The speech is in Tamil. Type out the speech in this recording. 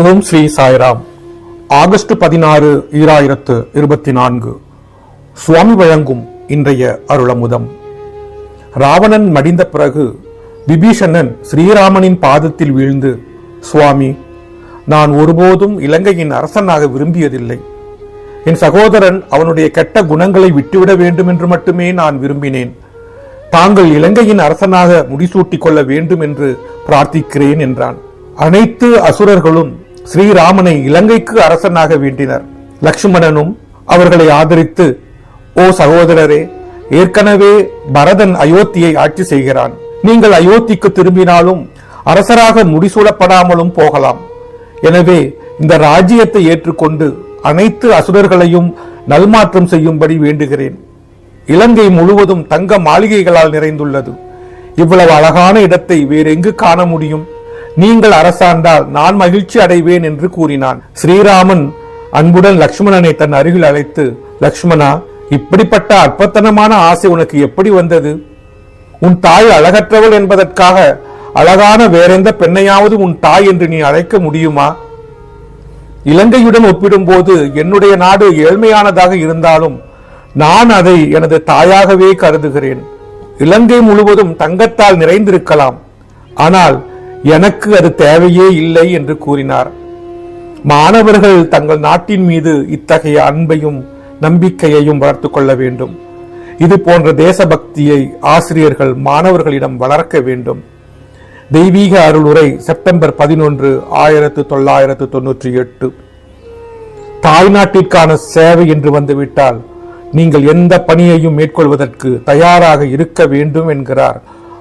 ஓம் ஸ்ரீ சாய்ராம். ஆகஸ்ட் பதினாறு ஈராயிரத்து இருபத்தி நான்கு சுவாமி வழங்கும் இன்றைய அருளமுதம். ராவணன் மடிந்த பிறகு விபீஷணன் ஸ்ரீராமனின் பாதத்தில் வீழ்ந்து சுவாமி நான் ஒருபோதும் இலங்கையின் அரசனாக விரும்பியதில்லை. என் சகோதரன் அவனுடைய கெட்ட குணங்களை விட்டுவிட வேண்டும் என்று மட்டுமே நான் விரும்பினேன். தாங்கள் இலங்கையின் அரசனாக முடிசூட்டிக் கொள்ள வேண்டும் என்று பிரார்த்திக்கிறேன் என்றான். அனைத்து அசுரர்களும் ஸ்ரீராமனை இலங்கைக்கு அரசனாக வேண்டினர் லக்ஷ்மணனும் அவர்களை ஆதரித்து ஓ சகோதரரே ஏற்கனவே பரதன் அயோத்தியை ஆட்சி செய்கிறான். நீங்கள் அயோத்திக்கு திரும்பினாலும் அரசராக முடிசூடப்படாமலும் போகலாம். எனவே இந்த ராஜ்யத்தை ஏற்றுக்கொண்டு அனைத்து அசுரர்களையும் நல்மாற்றம் செய்யும்படி வேண்டுகிறேன். இலங்கை முழுவதும் தங்க மாளிகைகளால் நிறைந்துள்ளது. இவ்வளவு அழகான இடத்தை வேறெங்கு காண முடியும்? நீங்கள் அரசாண்டால் நான் மகிழ்ச்சி அடைவேன் என்று கூறினான். ஸ்ரீராமன் அன்புடன் லக்ஷ்மணனை தன் அருகில் அழைத்து லக்ஷ்மணா இப்படிப்பட்ட அற்பத்தனமான ஆசை உனக்கு எப்படி வந்தது? உன் தாய் அழகற்றவள் என்பதற்காக அழகான வேறெந்த பெண்ணையாவது உன் தாய் என்று நீ அழைக்க முடியுமா? இலங்கையுடன் ஒப்பிடும்போது என்னுடைய நாடு ஏழ்மையானதாக இருந்தாலும் நான் அதை எனது தாயாகவே கருதுகிறேன். இலங்கை முழுவதும் தங்கத்தால் நிறைந்திருக்கலாம். ஆனால் எனக்கு அது தேவையே இல்லை என்று கூறினார். மாணவர்கள் தங்கள் நாட்டின் மீது இத்தகைய அன்பையும் நம்பிக்கையையும் வளர்த்து கொள்ள வேண்டும். இது போன்ற தேசபக்தியை ஆசிரியர்கள் மாணவர்களிடம் வளர்க்க வேண்டும். தெய்வீக அருளுரை செப்டம்பர் பதினொன்று ஆயிரத்து தொள்ளாயிரத்து தொன்னூற்றி எட்டு. தாய்நாட்டிற்கான சேவை என்று வந்துவிட்டால் நீங்கள் எந்த பணியையும் மேற்கொள்வதற்கு தயாராக இருக்க வேண்டும் என்கிறார்